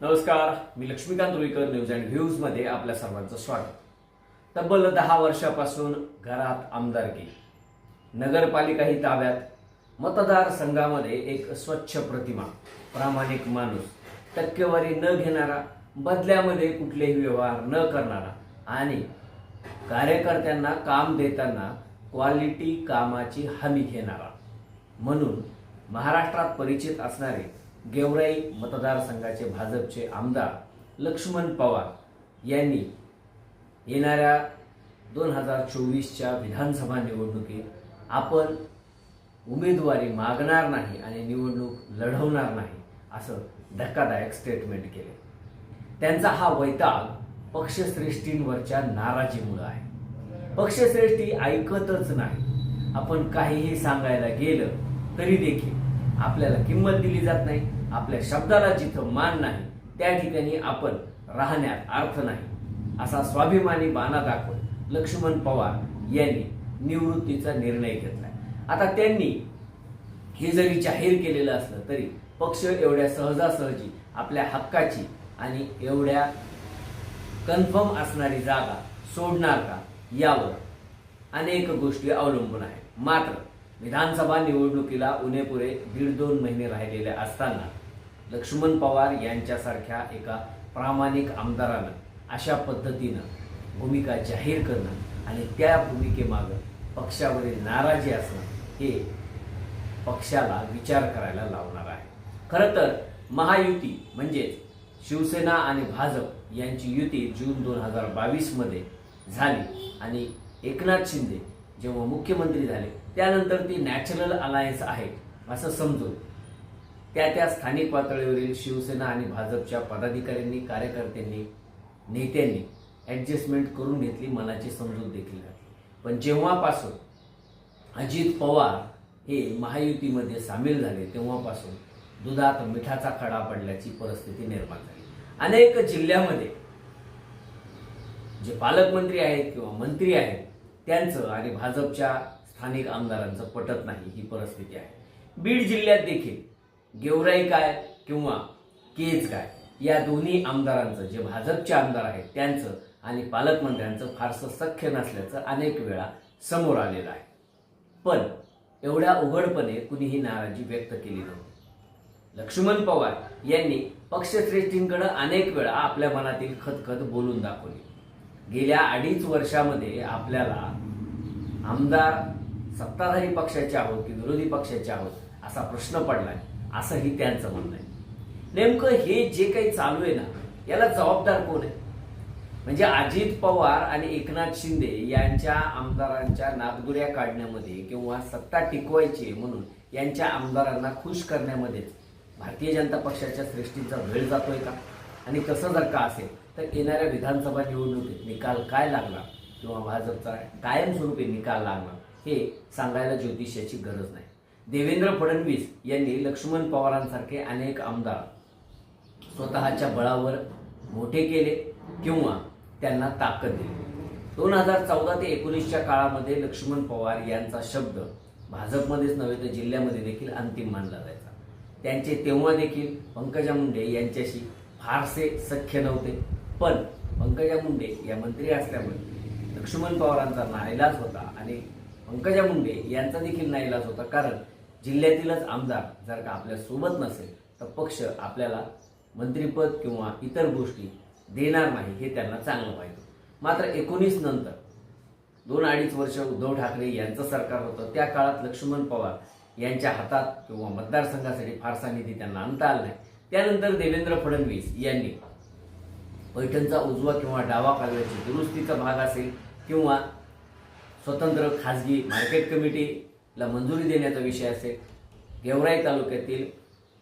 नमस्कार मी Laxmikant Ruikar news and व्ह्यूजमध्ये आपल्या सर्वांचं स्वागत. तब्बल दहा वर्षापासून घरात आमदारकी. नगरपालिका ही ताब्यात मतदारसंघामध्ये एक स्वच्छ प्रतिमा प्रामाणिक माणूस टक्केवारी न घेणारा बदल्यामध्ये कुठलेही व्यवहार न करणारा आणि कार्यकर्त्यांना काम देताना क्वालिटी कामाची हमी घेणारा. म्हणून महाराष्ट्रात परिचित असणारे गेवराई मतदारसंघाचे भाजपचे आमदार लक्ष्मण पवार यांनी येणाऱ्या दोन हजार चोवीसच्या विधानसभा निवडणुकीत आपण उमेदवारी मागणार नाही आणि निवडणूक लढवणार नाही असं धक्कादायक स्टेटमेंट केले. त्यांचा हा वैताग पक्षश्रेष्ठींवरच्या नाराजीमुळं आहे. पक्षश्रेष्ठी ऐकतच नाही. आपण काहीही सांगायला गेलं तरी देखील आपल्याला किंमत दिली जात नाही. आपल्या शब्दाला जिथं मान नाही त्या ठिकाणी आपण राहण्यात अर्थ नाही. असा स्वाभिमानी बाणा दाखवत लक्ष्मण पवार यांनी निवृत्तीचा निर्णय घेतला आता त्यांनी हे जरी जाहीर केलेलं असलं तरी पक्ष एवढ्या सहजासहजी आपल्या हक्काची आणि एवढ्या कन्फर्म असणारी जागा सोडणार का यावर अनेक गोष्टी अवलंबून आहेत. मात्र विधानसभा निवडणुकीला उणेपुरे दीड दोन महिने राहिलेले असताना लक्ष्मण पवार यांच्यासारख्या एका प्रामाणिक आमदारानं अशा पद्धतीनं भूमिका जाहीर करणं आणि त्या भूमिकेमागं पक्षावरील नाराजी असणं हे पक्षाला विचार करायला लावणार आहे. खरं तर महायुती म्हणजेच शिवसेना आणि भाजप यांची युती जून दोन हजार बावीसमध्ये झाली आणि एकनाथ शिंदे जेव्हा मुख्यमंत्री झाले त्यानंतर ती नॅचरल अलायन्स आहे असं समजून त्या त्या स्थानिक पातळीवरील शिवसेना आणि भाजपच्या पदाधिकाऱ्यांनी कार्यकर्त्यांनी नेत्यांनी ॲडजस्टमेंट करून घेतली मनाची समजूत देखील घातली पण जेव्हापासून अजित पवार हे महायुतीमध्ये सामील झाले तेव्हापासून दुधात मिठाचा खडा पडल्याची परिस्थिती निर्माण झाली. अनेक जिल्ह्यामध्ये जे पालकमंत्री आहेत किंवा मंत्री आहेत त्यांचं आणि भाजपच्या स्थानिक आमदारांचं पटत नाही ही परिस्थिती आहे. बीड जिल्ह्यात देखील गेवराई काय किंवा केज काय या दोन्ही आमदारांचं जे भाजपचे आमदार आहेत त्यांचं आणि पालकमंत्र्यांचं फारसं सख्य नसल्याचं अनेक वेळा समोर आलेलं आहे. पण एवढ्या उघडपणे कुणीही नाराजी व्यक्त केली नव्हती. लक्ष्मण पवार यांनी पक्षश्रेष्ठींकडे अनेक वेळा आपल्या मनातील खतखत बोलून दाखवली. गेल्या अडीच वर्षामध्ये आपल्याला आमदार सत्ताधारी पक्षाचे आहोत की विरोधी पक्षाचे आहोत असा प्रश्न पडलाय असंही त्यांचं म्हणणं आहे. नेमकं हे जे काही चालू आहे ना याला जबाबदार कोण आहे? म्हणजे अजित पवार आणि एकनाथ शिंदे यांच्या आमदारांच्या नागदुऱ्या काढण्यामध्ये किंवा सत्ता टिकवायची म्हणून यांच्या आमदारांना खुश करण्यामध्येच भारतीय जनता पक्षाच्या श्रेष्ठीचा वेळ जातोय का? आणि तसं जर का असेल तर येणाऱ्या विधानसभा निवडणुकीत निकाल काय लागला? किंवा भाजपचा कायमस्वरूपी निकाल लागला? हे सांगायला ज्योतिषाची गरज नाही. देवेंद्र फडणवीस यांनी लक्ष्मण पवारांसारखे अनेक आमदार स्वतःच्या बळावर मोठे केले किंवा त्यांना ताकद दिली. दोन हजार चौदा ते एकोणीसच्या काळामध्ये लक्ष्मण पवार यांचा शब्द भाजपमध्येच नव्हे तर जिल्ह्यामध्ये देखील अंतिम मानला जायचा. त्यांचे तेव्हा देखील पंकजा मुंडे यांच्याशी फारसे सख्य नव्हते. पण पंकजा मुंडे या मंत्री असल्यामुळे लक्ष्मण पवारांचा नाईलाज होता आणि पंकजा मुंडे यांचा देखील नाईलाज होता. कारण जिल्ह्यातीलच आमदार जर का आपल्यासोबत नसेल तर पक्ष आपल्याला मंत्रिपद किंवा इतर गोष्टी देणार नाही हे त्यांना चांगलं पाहिजे. मात्र एकोणीस नंतर दोन अडीच वर्ष उद्धव ठाकरे यांचं सरकार होतं. त्या काळात लक्ष्मण पवार यांच्या हातात किंवा मतदारसंघासाठी फारसा निधी त्यांना आणता आला नाही. त्यानंतर देवेंद्र फडणवीस यांनी पैठणचा उजवा किंवा डावा कालव्याची दुरुस्तीचा भाग असेल किंवा स्वतंत्र खाजगी मार्केट कमिटीला मंजुरी देण्याचा विषय असेल. गेवराई तालुक्यातील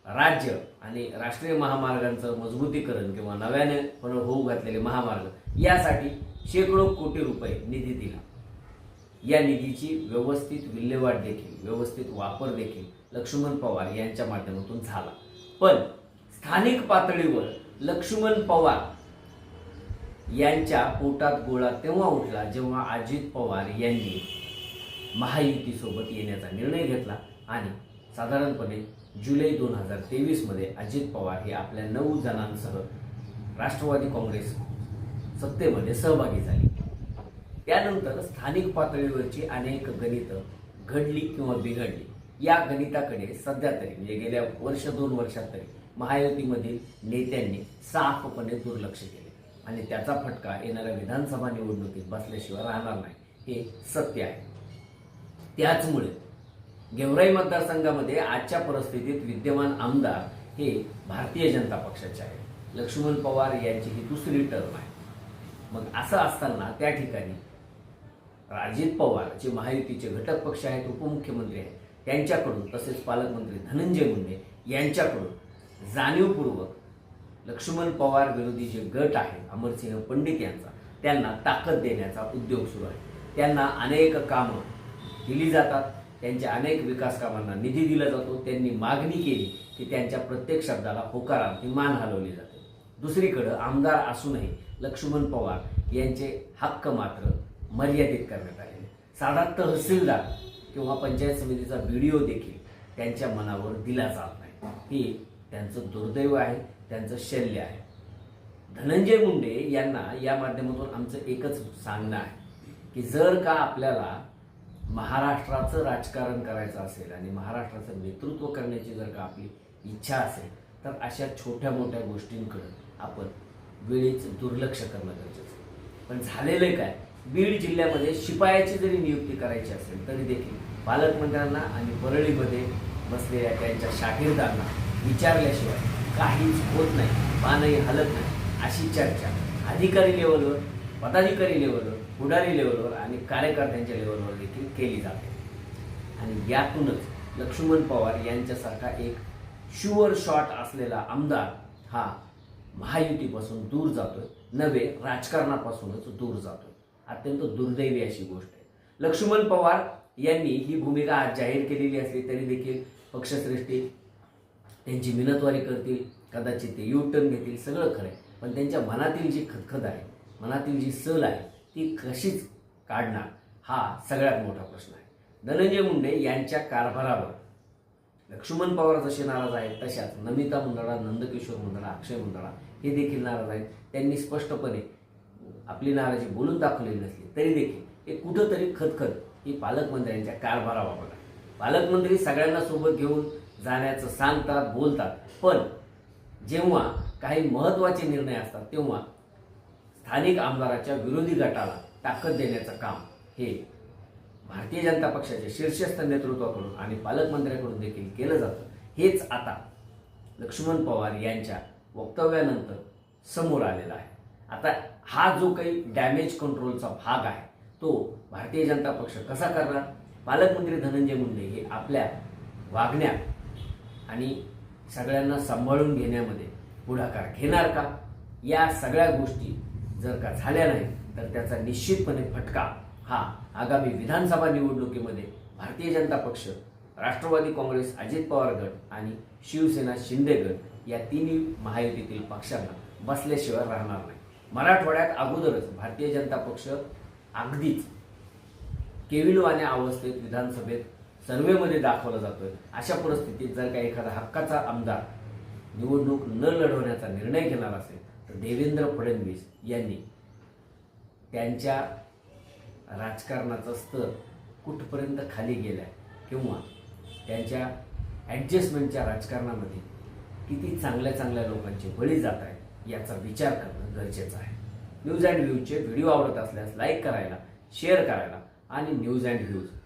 राज्य आणि राष्ट्रीय महामार्गांचं मजबूतीकरण किंवा नव्याने पण होऊ घातलेले महामार्ग यासाठी शेकडो कोटी रुपये निधी दिला. या निधीची व्यवस्थित विल्हेवाट देखील व्यवस्थित वापर देखील लक्ष्मण पवार यांच्या माध्यमातून झाला. पण स्थानिक पातळीवर लक्ष्मण पवार यांच्या पोटात गोळा तेव्हा उठला जेव्हा अजित पवार यांनी महायुतीसोबत येण्याचा निर्णय घेतला आणि साधारणपणे जुलै दोन हजार तेवीसमध्ये अजित पवार हे आपल्या नऊ जणांसह राष्ट्रवादी काँग्रेस सत्तेमध्ये सहभागी झाले. त्यानंतर स्थानिक पातळीवरची अनेक गणितं घडली किंवा बिघडली. या गणिताकडे सध्या तरी म्हणजे गेल्या वर्ष दोन वर्षात तरी महायुतीमधील नेत्यांनी साफपणे दुर्लक्ष केले. आणि त्याचा फटका येणाऱ्या विधानसभा निवडणुकीत बसल्याशिवाय राहणार नाही. हे सत्य आहे. त्याचमुळे गेवराई मतदारसंघामध्ये आजच्या परिस्थितीत विद्यमान आमदार हे भारतीय जनता पक्षाचे आहे लक्ष्मण पवार यांची ही दुसरी टर्म आहे. मग असं असताना त्या ठिकाणी अजित पवार जे महायुतीचे घटक पक्ष आहेत उपमुख्यमंत्री आहेत त्यांच्याकडून तसेच पालकमंत्री धनंजय मुंडे यांच्याकडून जाणीवपूर्वक लक्ष्मण पवार विरोधी जे गट आहे अमरसिंह पंडित यांचा त्यांना ताकद देण्याचा उद्योग सुरू आहे. त्यांना अनेक कामं दिली जातात. त्यांच्या अनेक विकास कामांना निधी दिला जातो. त्यांनी मागणी केली की त्यांच्या प्रत्येक शब्दाला होकारार्थी मान हलवली जाते. दुसरीकडं आमदार असूनही लक्ष्मण पवार यांचे हक्क मात्र मर्यादित करण्यात आलेले साधा तहसीलदार किंवा पंचायत समितीचा व्हिडिओ देखील त्यांच्या मनावर दिला जात नाही. हे त्यांचं दुर्दैव आहे. त्यांचं शल्य आहे धनंजय मुंडे यांना या माध्यमातून आमचं एकच सांगणं आहे की जर का आपल्याला महाराष्ट्राचं राजकारण करायचं असेल आणि महाराष्ट्राचं नेतृत्व करण्याची जर का आपली इच्छा असेल तर अशा छोट्या मोठ्या गोष्टींकडे आपण वेळीच दुर्लक्ष करणं गरजेचं आहे. पण झालेलं काय बीड जिल्ह्यामध्ये शिपायाची जरी नियुक्ती करायची असेल तरी देखील पालकमंत्र्यांना आणि परळीमध्ये बसलेल्या त्यांच्या शाहीरदारांना विचारल्याशिवाय काहीच होत नाही पानही हलत नाही. अशी चर्चा. अधिकारी लेवलवर पदाधिकारी लेवलवर पुढारी लेवलवर आणि कार्यकर्त्यांच्या लेवलवर देखील केली जाते. आणि यातूनच लक्ष्मण पवार यांच्यासारखा एक शुअर शॉट असलेला आमदार हा महायुतीपासून दूर जातोय. नव्हे राजकारणापासूनच दूर जातोय. अत्यंत दुर्दैवी अशी गोष्ट आहे. लक्ष्मण पवार यांनी ही भूमिका आज जाहीर केलेली असली तरी देखील पक्षश्रेष्ठी त्यांची मिनतवारी करतील कदाचित ते यू टर्न घेतील सगळं खरं आहे पण त्यांच्या मनातील जी खदखद आहे मनातील जी सल आहे ती कशीच काढणार हा सगळ्यात मोठा प्रश्न आहे. धनंजय मुंडे यांच्या कारभारावर लक्ष्मण पवार जसे नाराज आहेत तशाच नमिता मुंदडा नंदकिशोर मुंदडा अक्षय मुंदडा हे देखील नाराज आहेत. त्यांनी स्पष्टपणे आपली नाराजी बोलून दाखवलेली नसली तरी देखील एक कुठंतरी खतखत ही पालकमंत्र्यांच्या कारभाराबाबत आहे. पालकमंत्री सगळ्यांना सोबत घेऊन जाण्याचं सांगतात बोलतात. पण जेव्हा काही महत्त्वाचे निर्णय असतात तेव्हा स्थानिक आमदाराच्या विरोधी गटाला ताकद देण्याचं काम हे भारतीय जनता पक्षाच्या शीर्षस्थ नेतृत्वाकडून आणि पालकमंत्र्यांकडून देखील केलं जातं. हेच आता लक्ष्मण पवार यांच्या वक्तव्यानंतर समोर आलेला आहे. आता हा जो काही डॅमेज कंट्रोलचा भाग आहे तो भारतीय जनता पक्ष कसा करणार? पालकमंत्री धनंजय मुंडे हे आपल्या वागण्यात आणि सगळ्यांना सांभाळून घेण्यामध्ये पुढाकार घेणार का? या सगळ्या गोष्टी जर का झाल्या नाही तर त्याचा निश्चितपणे फटका हा आगामी विधानसभा निवडणुकीमध्ये भारतीय जनता पक्ष राष्ट्रवादी काँग्रेस अजित पवार गट आणि शिवसेना शिंदे गट या तिन्ही महायुतीतील पक्षांना बसल्याशिवाय राहणार नाही. मराठवाड्यात अगोदरच भारतीय जनता पक्ष अगदीच केविलवाने अवस्थेत विधानसभेत सर्वेमध्ये दाखवला जातोय. अशा परिस्थितीत जर का एखादा हक्काचा आमदार निवडणूक न लढवण्याचा निर्णय घेणार असेल तर देवेंद्र फडणवीस यांनी त्यांच्या राजकारणाचा स्तर कुठपर्यंत खाली गेलाय किंवा त्यांच्या ॲडजस्टमेंटच्या राजकारणामध्ये किती चांगल्या चांगल्या लोकांचे बळी जात आहे याचा विचार करणं गरजेचं आहे. न्यूज अँड व्ह्यूजचे व्हिडिओ आवडत असल्यास लाईक करायला शेअर करायला आणि न्यूज अँड व्ह्यूज